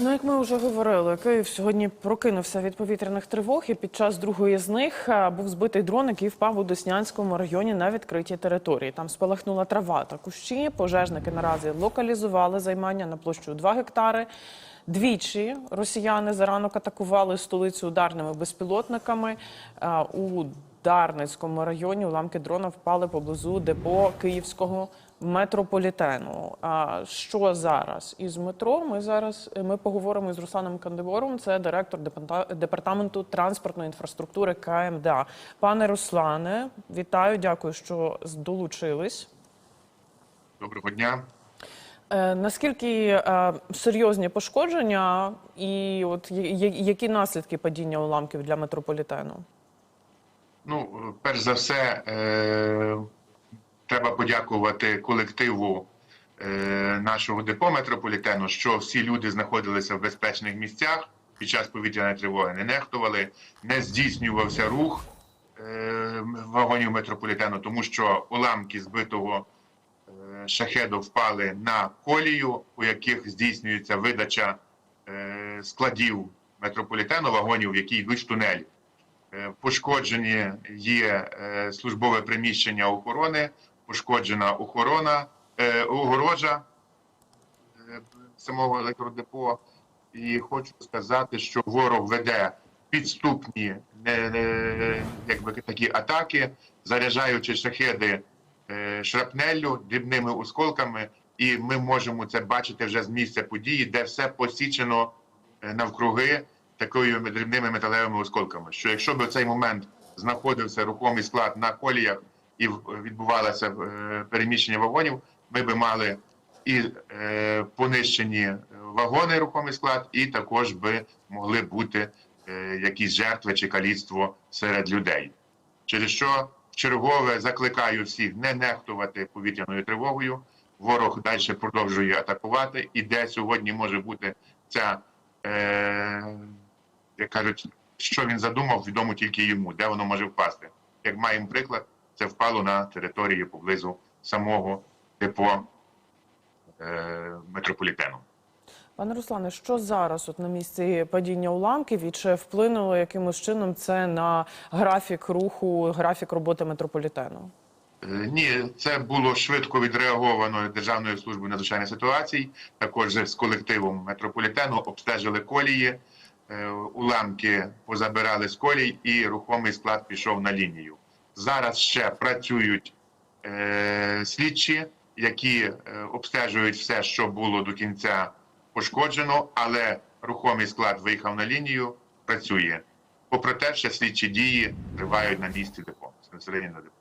Ну, як ми вже говорили, Київ сьогодні прокинувся від повітряних тривог, і під час другої з них е, був збитий дрон, який впав у Деснянському районі на відкритій території. Там спалахнула трава та кущі. Пожежники наразі локалізували займання на площу 2 гектари. Двічі росіяни заранок атакували столицю ударними безпілотниками. Е, У Дарницькому районі уламки дрона впали поблизу депо Київського метрополітену. А що зараз із метро? Ми зараз ми поговоримо з Русланом Кандибором, це директор департаменту транспортної інфраструктури КМДА. Пане Руслане, вітаю, дякую, що долучились. Доброго дня. Е, наскільки е, серйозні пошкодження, і от які наслідки падіння уламків для метрополітену? Ну, перш за все, е, треба подякувати колективу е, нашого депо метрополітену, що всі люди знаходилися в безпечних місцях під час повітряної тривоги, не нехтували, не здійснювався рух е, вагонів метрополітену, тому що уламки збитого е, шахеду впали на колію, у яких здійснюється видача е, складів метрополітену, вагонів, які йдуть в тунель. Е, Пошкоджені є е, службове приміщення охорони, пошкоджена охорона, е, огорожа самого електродепо. І хочу сказати, що ворог веде підступні якби такі атаки, заряджаючи шахеди шрапнеллю, дрібними осколками, і ми можемо це бачити вже з місця події, де все посічено навкруги такою дрібними металевими осколками. Що якщо б цей момент знаходився рухомий склад на коліях і відбувалося е, переміщення вагонів, ми би мали і е, понищені вагони, рухомий склад, і також би могли бути е, якісь жертви чи каліцтво серед людей. Через що чергове закликаю всіх не нехтувати повітряною тривогою. Ворог далі продовжує атакувати, і де сьогодні може бути ця, е, як кажуть, що він задумав, відомо тільки йому, де воно може впасти. Як маємо приклад, це впало на території поблизу самого депо е, метрополітену. Пане Руслане, що зараз от на місці падіння уламків і чи вплинуло якимось чином це на графік руху, графік роботи метрополітену? Е, Ні, це було швидко відреаговано Державною службою надзвичайних ситуацій. Також з колективом метрополітену обстежили колії, уламки позабирали з колій, і рухомий склад пішов на лінію. Зараз ще працюють е, слідчі, які е, обстежують все, що було до кінця пошкоджено, але рухомий склад виїхав на лінію, працює. Попри те, ще слідчі дії тривають на місці депо, безпосередньо на депо.